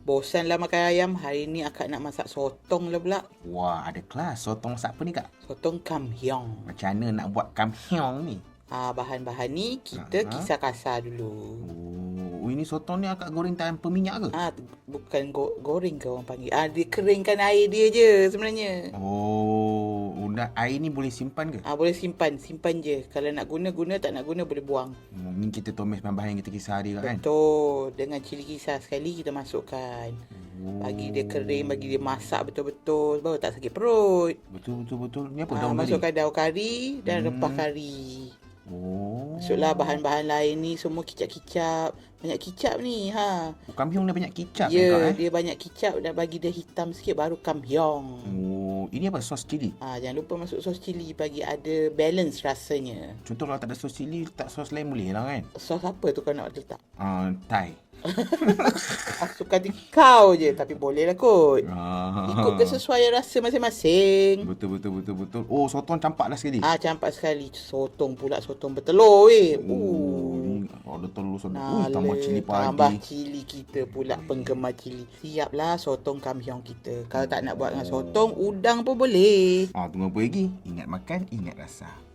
Bosan lah makan ayam. Hari ni akak nak masak sotong lah pula. Wah, ada kelas. Sotong masak apa ni kak? Sotong kamhyong. Macam mana nak buat kamhyong ni? Ah, bahan-bahan ni kita Aha. kisar kasar dulu. Oh, ini sotong ni akak goreng tanpa minyak ke? Ah, tu bukan go- goreng ke orang panggil. Ah, dia keringkan air dia je sebenarnya. Oh, udah air ni boleh simpan ke? Ah, boleh simpan. Simpan je. Kalau nak guna, guna. Tak nak guna, boleh buang. Oh, ni kita tumis bahan-bahan yang kita kisar hari kak kan? Betul. Dengan cili kisar sekali kita masukkan. Oh. Bagi dia kering, bagi dia masak betul-betul. Baru tak sakit perut. Betul, betul, betul. Ni apa Ah, daun tadi? masukkan daun kari dan Hmm. rempah kari. Oh. Masuklah bahan-bahan lain ni semua kicap-kicap. Banyak kicap ni ha. Kamhyong dia banyak kicap Ya, yeah, kak eh? dia banyak kicap dan bagi dia hitam sikit baru kamhyong. Oh, ini apa? Sos cili? Ah, jangan lupa masuk sos cili bagi ada balance rasanya. Contoh kalau tak ada sos cili, letak sos lain boleh lah kan? Sos apa tu kau nak letak? Uh, Thai. Aku suka hati kau je tapi boleh lah kot. Ah. Ikut kesesuaian rasa masing-masing. Betul, betul, betul, betul. Oh, sotong campak dah sekali. Ah campak sekali sotong pula sotong bertelur weh. Oh, Uh. Ada telur sotong. Nah, Ui, tambah cili Tambah padi. cili kita pula penggemar cili. Siaplah sotong kamhyong kita. Kalau tak nak buat dengan sotong, udang pun boleh. Ah, tunggu apa lagi? Ingat makan, ingat rasa.